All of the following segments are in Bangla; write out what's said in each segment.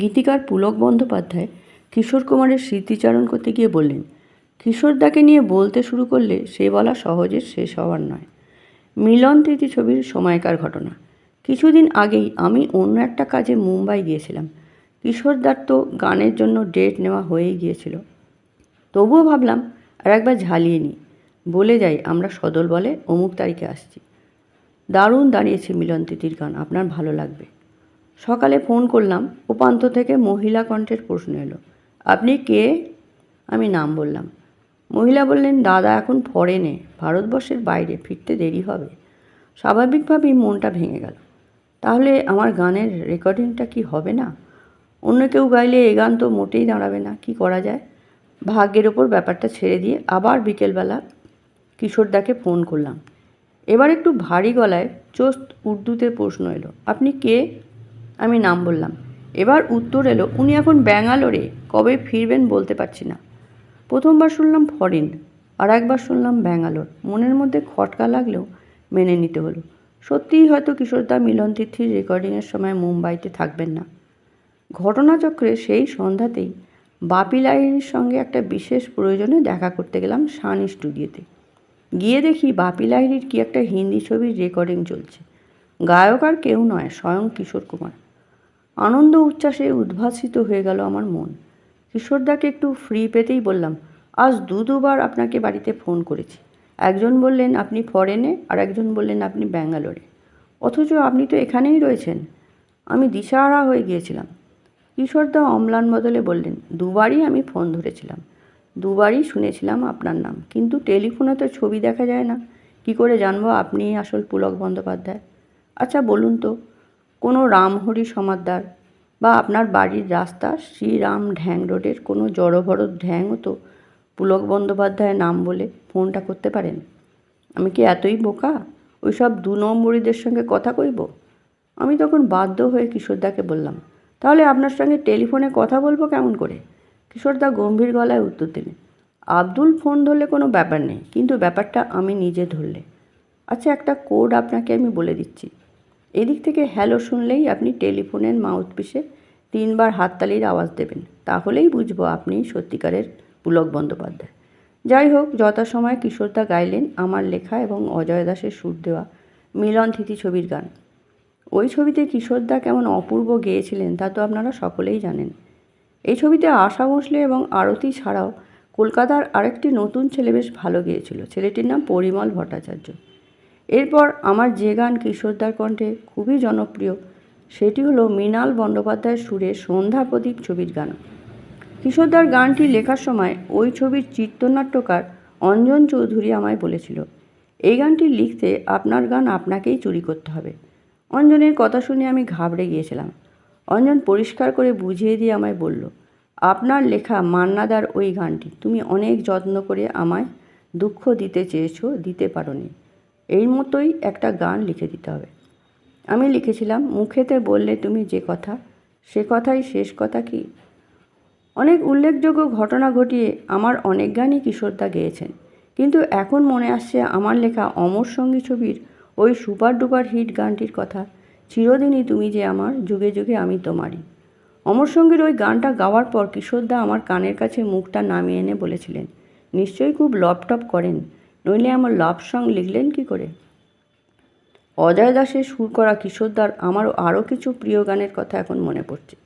গীতিকার পুলক বন্দ্যোপাধ্যায় কিশোর কুমারের স্মৃতিচারণ করতে গিয়ে বললেন কিশোরদাকে নিয়ে বলতে শুরু করলে সে বলা সহজে শেষ হওয়ার নয়। মিলন তৃতি ছবির সময়কার ঘটনা। কিছুদিন আগেই আমি অন্য একটা কাজে মুম্বাই গিয়েছিলাম। কিশোরদার তো গানের জন্য ডেট নেওয়া হয়েই গিয়েছিল। তবুও ভাবলাম, আর একবার ঝালিয়ে নিই। বলে যাই, আমরা সদল বলে অমুক তারিখে আসছি। দারুণ দাঁড়িয়েছে মিলন তিথির গান, আপনার ভালো লাগবে। সকালে ফোন করলাম, উপান্ত থেকে মহিলা কণ্ঠের প্রশ্ন এলো। আপনি কে? আমি নাম বললাম। মহিলা বললেন, দাদা এখন ফরেনে, ভারতবর্ষের বাইরে, ফিরতে দেরি হবে। স্বাভাবিকভাবেই মনটা ভেঙে গেল। তাহলে আমার গানের রেকর্ডিংটা কি হবে না? অন্য কেউ গাইলে এ গান তো মোটেই দাঁড়াবে না, কি করা যায়? ভাগ্যের ওপর ব্যাপারটা ছেড়ে দিয়ে আবার বিকেলবেলা কিশোরদাকে ফোন করলাম। এবার একটু ভারী গলায় চোস্ত উর্দুতে প্রশ্ন এলো, আপনি কে? আমি নাম বললাম। এবার উত্তর এলো, উনি এখন ব্যাঙ্গালোরে, কবে ফিরবেন বলতে পারছি না। প্রথমবার শুনলাম ফরেন আর একবার শুনলাম ব্যাঙ্গালোর। মনের মধ্যে খটকা লাগলেও মেনে নিতে হলো। সত্যিই হয়তো কিশোরদা মিলন তিথির রেকর্ডিংয়ের সময় মুম্বাইতে থাকবেন না। ঘটনাচক্রে সেই সন্ধ্যাতেই বাপি লাহিড়ির সঙ্গে একটা বিশেষ প্রয়োজনে দেখা করতে গেলাম সান স্টুডিওতে। গিয়ে দেখি বাপি লাহিড়ির কি একটা হিন্দি ছবির রেকর্ডিং চলছে। গায়ক আর কেউ নয়, স্বয়ং কিশোর কুমার। আনন্দ উচ্ছ্বাসে উদ্ভাসিত হয়ে গেল আমার মন। কিশোরদাকে একটু ফ্রি পেতেই বললাম, আজ দু দুবার আপনাকে বাড়িতে ফোন করেছি। একজন বললেন আপনি ফরেনে আর একজন বললেন আপনি ব্যাঙ্গালোরে। অথচ আপনি তো এখানেই রয়েছেন। আমি দিশাহারা হয়ে গিয়েছিলাম। কিশোরদা অম্লান বদলে বললেন, দুবারই আমি ফোন ধরেছিলাম। দুবারই শুনেছিলাম আপনার নাম, কিন্তু টেলিফোনে তো ছবি দেখা যায় না। কি করে জানব আপনিই আসল পুলক বন্দ্যোপাধ্যায়? আচ্ছা বলুন তো। কোনো রামহরি সমাদ্দার বা আপনার বাড়ির রাস্তা শ্রীরাম ঢ্যাং রোডের কোনো জড়ভর ঢ্যাংও তো পুলক বন্দ্যোপাধ্যায়ের নাম বলে ফোনটা করতে পারেন? আমি কি এতই বোকা? ওইসব দু নম্বরীদের সঙ্গে কথা কইব? আমি তখন বাধ্য হয়ে কিশোরদাকে বললাম, তাহলে আপনার সঙ্গে টেলিফোনে কথা বলব কেমন করে? কিশোরদা গম্ভীর গলায় উত্তর দিলেন, আব্দুল ফোন ধরলে কোনো ব্যাপার নেই, কিন্তু ব্যাপারটা আমি নিজে ধরলে। আচ্ছা একটা কোড আপনাকে আমি বলে দিচ্ছি। এদিক থেকে হ্যালো শুনলেই আপনি টেলিফোনের মাউথপিসে তিনবার হাততালির আওয়াজ দেবেন। তাহলেই বুঝব আপনি সত্যিকারের পুলক বন্দ্যোপাধ্যায়। যাই হোক, যথাসময়ে কিশোরদা গাইলেন আমার লেখা এবং অজয় দাসের সুর দেওয়া মিলন থিতি ছবির গান। ওই ছবিতে কিশোরদা কেমন অপূর্ব গেয়েছিলেন তা তো আপনারা সকলেই জানেন। এই ছবিতে আশা ভোঁসলে এবং আরতি ছাড়াও কলকাতার আরেকটি নতুন ছেলে বেশ ভালো গেয়েছিল। ছেলেটির নাম পরিমল ভট্টাচার্য। এরপর আমার যে গান কিশোরদার কণ্ঠে খুবই জনপ্রিয়, সেটি হলো মৃণাল বন্দ্যোপাধ্যায়ের সুরে সন্ধ্যা প্রদীপ ছবির গান। কিশোরদার গানটি লেখার সময় ওই ছবির চিত্রনাট্যকার অঞ্জন চৌধুরী আমায় বলেছিল, এই গানটি লিখতে আপনার গান আপনাকেই চুরি করতে হবে। অঞ্জনের কথা শুনে আমি ঘাবড়ে গিয়েছিলাম। অঞ্জন পরিষ্কার করে বুঝিয়ে দিয়ে আমায় বলল, আপনার লেখা মান্নাদার ওই গানটি, তুমি অনেক যত্ন করে আমায় দুঃখ দিতে চেয়েছো, দিতে পারোনি। এই মতোই একটা গান লিখে দিতে হবে। আমি লিখেছিলাম, মুখেতে বললে তুমি যে কথা, সে কথাই শেষ কথা কি? অনেক উল্লেখযোগ্য ঘটনা ঘটিয়ে আমার অনেক গানই কিশোরদা গেয়েছেন। কিন্তু এখন মনে আসছে আমার লেখা অমর সঙ্গী ছবির ওই সুপার ডুপার হিট গানটির কথা, চিরদিনই তুমি যে আমার, যুগে যুগে আমি তোমারই। অমর সঙ্গীর ওই গানটা গাওয়ার পর কিশোরদা আমার কানের কাছে মুখটা নামিয়ে এনে বলেছিলেন, নিশ্চয়ই খুব লপটপ করেন। নইলে আমার লাভ সং লিখলেন কি করে? অজয় দাসের সুর করা কিশোরদার আমারও আরও কিছু প্রিয় গানের কথা এখন মনে পড়ছে।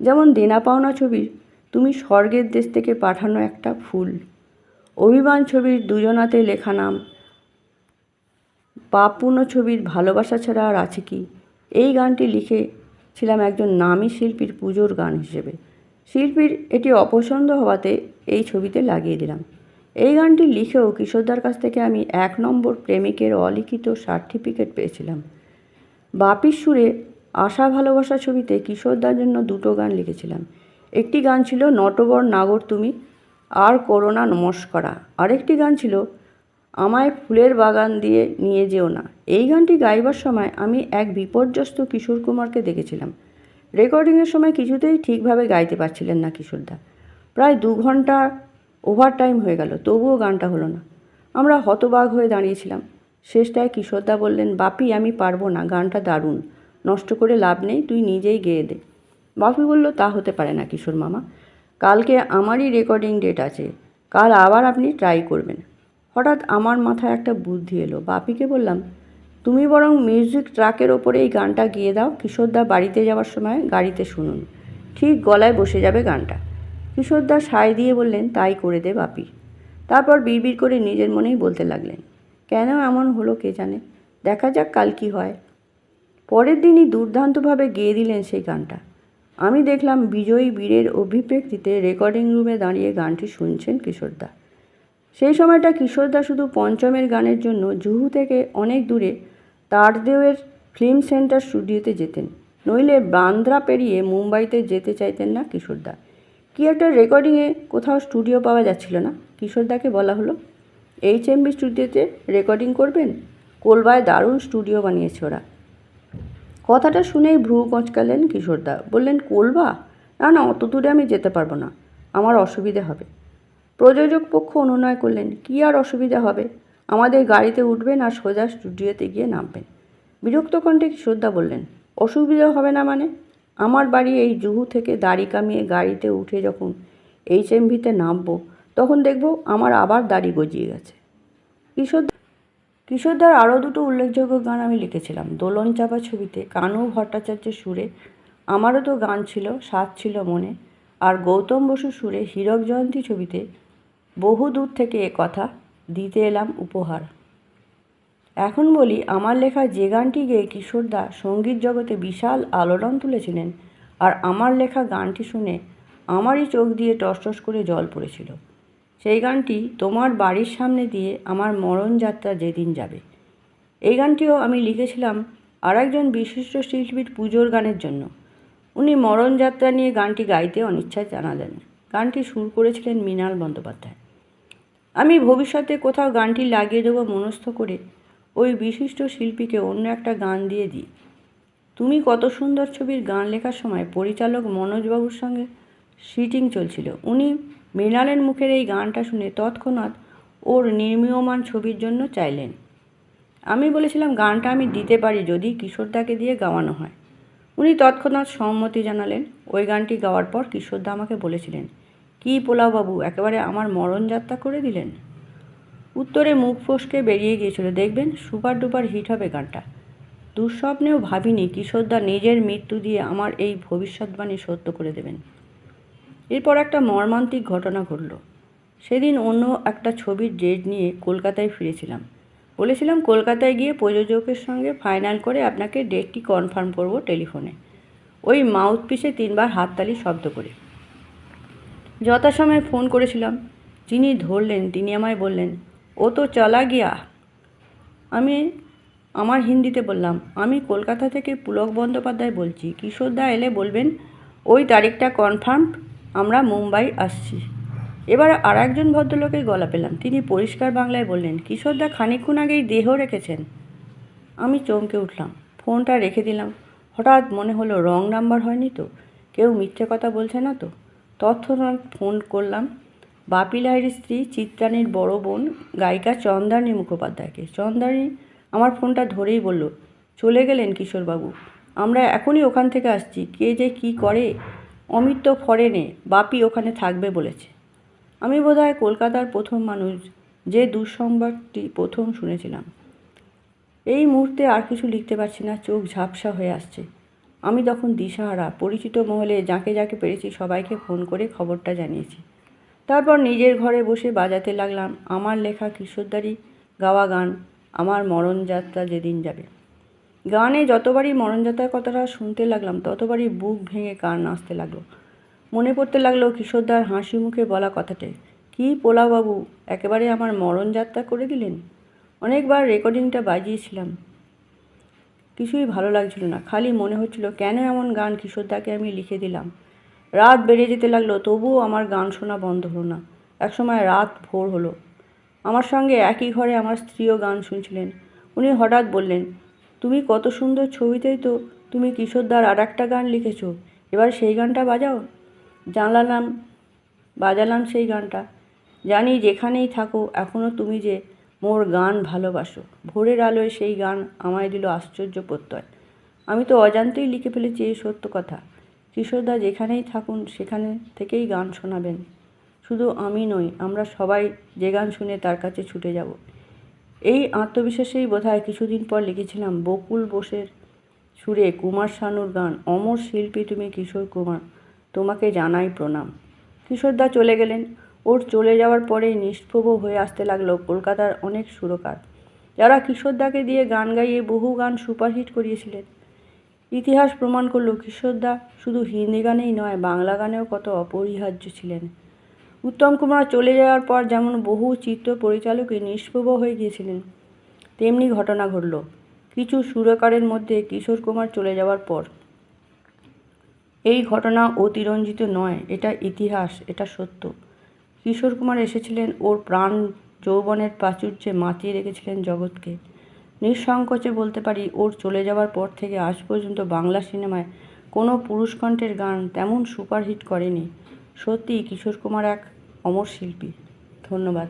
যেমন দেনা পাওনা ছবির, তুমি স্বর্গের দেশ থেকে পাঠানো একটা ফুল। অভিমান ছবির দুজনাতে লেখা নাম পাপপূর্ণ ছবির ভালোবাসা ছাড়া আর আছে কি? এই গানটি লিখেছিলাম একজন নামী শিল্পীর পুজোর গান হিসেবে। শিল্পীর এটি অপছন্দ হওয়াতে এই ছবিতে লাগিয়ে দিলাম। এই গানটি লিখেও কিশোরদার কাছ থেকে আমি এক নম্বর প্রেমিকের অলিখিত সার্টিফিকেট পেয়েছিলাম। বাপির সুরে আশা ভালোবাসা ছবিতে কিশোরদার জন্য দুটো গান লিখেছিলাম। একটি গান ছিল নটবর নাগর তুমি, আর করোনা নমস্করা আরেকটি গান ছিল আমায় ফুলের বাগান দিয়ে নিয়ে যেও না। এই গানটি গাইবার সময় আমি এক বিপর্যস্ত কিশোর কুমারকে দেখেছিলাম। রেকর্ডিংয়ের সময় কিছুতেই ঠিকভাবে গাইতে পারছিলেন না কিশোরদা। প্রায় দু ঘণ্টা ওভার টাইম হয়ে গেল, তবুও গানটা হলো না। আমরা হতবাগ হয়ে দাঁড়িয়েছিলাম। শেষটায় কিশোরদা বললেন, বাপি, আমি পারব না, গানটা দারুণ। নষ্ট করে লাভ নেই, তুই নিজেই গেয়ে দে। বাপি বলল, তা হতে পারে না কিশোর মামা। কালকে আমারই রেকর্ডিং ডেট আছে। কাল আবার আপনি ট্রাই করবেন। হঠাৎ আমার মাথায় একটা বুদ্ধি এলো। বাপিকে বললাম, তুমি বরং মিউজিক ট্রাকের ওপরে এই গানটা গিয়ে দাও। কিশোরদা বাড়িতে যাওয়ার সময় গাড়িতে শুনুন। ঠিক গলায় বসে যাবে গানটা। কিশোরদা সায় দিয়ে বললেন, তাই করে দে বাপি। তারপর বিড়বিড় করে নিজের মনেই বলতে লাগলেন, কেন এমন হলো কে জানে? দেখা যাক কাল কী হয়। পরের দিনই দুর্দান্তভাবে গেয়ে দিলেন সেই গানটা। আমি দেখলাম বিজয়ী বীরের অভিব্যক্তিতে রেকর্ডিং রুমে দাঁড়িয়ে গানটি শুনছেন কিশোরদা। সেই সময়টা কিশোরদা শুধু পঞ্চমের গানের জন্য জুহু থেকে অনেক দূরে তারদেওয়ের ফিল্ম সেন্টার স্টুডিওতে যেতেন। নইলে বান্দ্রা পেরিয়ে মুম্বাইতে যেতে চাইতেন না কিশোরদা। কি একটা রেকর্ডিংয়ে কোথাও স্টুডিও পাওয়া যাচ্ছিল না। কিশোরদাকে বলা হলো, এইচ এমবি স্টুডিওতে রেকর্ডিং করবেন? কোলবায় দারুণ স্টুডিও বানিয়েছে ওরা। কথাটা শুনেই ভ্রু কঁচকালেন কিশোরদা বললেন, কোলবা? না না, অত দূরে আমি যেতে পারব না। আমার অসুবিধে হবে। প্রযোজক পক্ষ অনুনয় করলেন, কি আর অসুবিধা হবে? আমাদের গাড়িতে উঠবেন আর সোজা স্টুডিওতে গিয়ে নামবেন। বিরক্ত কণ্ঠে কিশোরদা বললেন, অসুবিধা হবে না মানে? আমার বাড়ি এই জুহু থেকে দাড়ি কামিয়ে গাড়িতে উঠে যখন এইচ এমভিতে নামবো, তখন দেখব আমার আবার দাড়ি গজিয়ে গেছে। কিশোর কিশোরদার আরও দুটো উল্লেখযোগ্য গান আমি লিখেছিলাম। দোলন চাপা ছবিতে কানু ভট্টাচার্যের সুরে আমারও তো গান ছিল, স্বাদ ছিল মনে। আর গৌতম বসু সুরে হীরক জয়ন্তী ছবিতে বহু দূর থেকে এ কথা দিতে এলাম উপহার। এখন বলি, আমার লেখা যে গানটি গেয়ে কিশোরদা সংগীত জগতে বিশাল আলোড়ন তুলেছিলেন। আর আমার লেখা গানটি শুনে আমারই চোখ দিয়ে টসটস করে জল পড়েছিল। সেই গানটি তোমার বাড়ির সামনে দিয়ে আমার মরণ যাত্রা যেদিন যাবে। এই গানটিও আমি লিখেছিলাম আর একজন বিশিষ্ট শিল্পীর পুজোর গানের জন্য। উনি মরণ যাত্রা নিয়ে গানটি গাইতে অনিচ্ছা জানালেন। গানটি সুর করেছিলেন মৃণাল বন্দ্যোপাধ্যায়। আমি ভবিষ্যতে কোথাও গানটি লাগিয়ে দেবো মনস্থ করে ওই বিশিষ্ট শিল্পীকে অন্য একটা গান দিয়ে দিই। তুমি কত সুন্দর ছবির গান লেখার সময় পরিচালক মনোজবাবুর সঙ্গে শুটিং চলছিল। উনি মৃণালের মুখের এই গানটা শুনে তৎক্ষণাৎ ওর নির্মীয়মান ছবির জন্য চাইলেন। আমি বলেছিলাম, গানটা আমি দিতে পারি যদি কিশোরদাকে দিয়ে গাওয়ানো হয়। উনি তৎক্ষণাৎ সম্মতি জানালেন। ওই গানটি গাওয়ার পর কিশোরদা আমাকে বলেছিলেন, কী পোলাওবাবু, একেবারে আমার মরণযাত্রা করে দিলেন? উত্তরে মুখ ফসকে বেরিয়ে গিয়েছিল। দেখবেন সুপার ডুপার হিট হবে গানটা। দুঃস্বপ্নেও ভাবিনি কিশোরদা নিজের মৃত্যু দিয়ে আমার এই ভবিষ্যৎবাণী সত্য করে দেবেন। এরপর একটা মর্মান্তিক ঘটনা ঘটল। সেদিন অন্য একটা ছবির ডেট নিয়ে কলকাতায় ফিরেছিলাম। বলেছিলাম কলকাতায় গিয়ে প্রযোজকের সঙ্গে ফাইনাল করে আপনাকে ডেটটি কনফার্ম করব টেলিফোনে। ওই মাউথ পিসে তিনবার হাততালি শব্দ করে। যথাসময়ে ফোন করেছিলাম। যিনি ধরলেন, তিনি আমায় বললেন ও তো চলা গিয়া, আমি আমার হিন্দিতে বললাম, আমি কলকাতা থেকে পুলক বন্দ্যোপাধ্যায় বলছি কিশোরদা এলে বলবেন, ওই তারিখটা কনফার্ম আমরা মুম্বাই আসছি। এবার আর একজন ভদ্রলোকের গলা পেলাম, তিনি পরিষ্কার বাংলায় বললেন কিশোরদা খানিকক্ষণ আগেই দেহ রেখেছেন। আমি চমকে উঠলাম, ফোনটা রেখে দিলাম, হঠাৎ মনে হলো রং নাম্বার হয়নি তো, কেউ মিথ্যে কথা বলছে না তো, তৎক্ষণাৎ ফোন করলাম বাপি স্ত্রী চিত্রানীর বড় বোন গায়িকা চন্দ্রানী মুখোপাধ্যায়কে। চন্দ্রানী আমার ফোনটা ধরেই বলল, চলে গেলেন কিশোরবাবু, আমরা এখনই ওখান থেকে আসছি, কে যে কি করে? অমিত তো ফরেনে, বাপি ওখানে থাকবে বলেছে। আমি বোধহয় কলকাতার প্রথম মানুষ যে দুঃসংবাদটি প্রথম শুনেছিলাম। এই মুহূর্তে আর কিছু লিখতে পারছি না, চোখ ঝাপসা হয়ে আসছে। আমি তখন দিশাহারা, পরিচিত মহলে যাকে যাকে পেরেছি সবাইকে ফোন করে খবরটা জানিয়েছি। তারপর নিজের ঘরে বসে বাজাতে লাগলাম, আমার লেখা কিশোরদারি গাওয়া গান, আমার মরণযাত্রা যেদিন যাবে। গানে যতবারই মরণযাত্রার কথাটা শুনতে লাগলাম, ততবারই বুক ভেঙে কান আসতে লাগল। মনে পড়তে লাগল কিশোরদার হাসি মুখে বলা কথাটাই, কী পোলাবাবু, একেবারে আমার মরণযাত্রা করে দিলেন? অনেকবার রেকর্ডিংটা বাজিয়েছিলাম। কিছুই ভালো লাগছিল না, খালি মনে হচ্ছিল কেন এমন গান কিশোরদাকে আমি লিখে দিলাম। রাত বেড়ে যেতে লাগল, তবুও আমার গান শোনা বন্ধ হলো না। একসময় রাত ভোর হলো। আমার সঙ্গে একই ঘরে আমার স্ত্রীও গান শুনছিলেন। উনি হঠাৎ বললেন, তুমি কত সুন্দর ছবিতেই তো তুমি কিশোরদার আর একটা গান লিখেছ, এবার সেই গানটা বাজাও। জানালাম, বাজালাম সেই গানটা। জানি যেখানেই থাকো এখনও তুমি যে মোর গান ভালোবাসো। ভোরের আলোয় সেই গান আমায় দিল আশ্চর্য প্রত্যয়। আমি তো অজান্তেই লিখে ফেলেছি এই সত্য কথা। কিশোরদা যেখানেই থাকুন, সেখানে থেকেই গান শোনাবেন। শুধু আমি নই, আমরা সবাই যে গান শুনে তার কাছে ছুটে যাব। এই আত্মবিশ্বাসেই বোধহয় কিছুদিন পর লিখেছিলাম, বকুল বোসের সুরে কুমার শানুর গান, অমর শিল্পী তুমি কিশোর কুমার, তোমাকে জানাই প্রণাম। কিশোরদা চলে গেলেন। ওর চলে যাওয়ার পরেই নিষ্প্রভ হয়ে আসতে লাগল কলকাতার অনেক সুরকার। যারা কিশোরদাকে দিয়ে গান গাইয়ে বহু গান সুপারহিট করিয়েছিলেন ইতিহাস প্রমাণ করল কিশোরদা শুধু হিন্দি গানেই নয়, বাংলা গানেও কত অপরিহার্য ছিলেন। উত্তম কুমার চলে যাওয়ার পর যেমন বহু চিত্র পরিচালকই নিষ্প্রভ হয়ে গিয়েছিলেন, তেমনি ঘটনা ঘটল। কিছু সুরকারের মধ্যে কিশোর কুমার চলে যাওয়ার পর। এই ঘটনা অতিরঞ্জিত নয়, এটা ইতিহাস, এটা সত্য। কিশোর কুমার এসেছিলেন ওর প্রাণ যৌবনের প্রাচুর্যে মাতিয়ে রেখেছিলেন জগৎকে। নিঃসংকোচে বলতে পারি, ওর চলে যাওয়ার পর থেকে আজ পর্যন্ত বাংলা সিনেমায় কোনো পুরুষকণ্ঠের গান তেমন সুপারহিট করেনি। সত্যিই কিশোর কুমার এক অমর শিল্পী। ধন্যবাদ।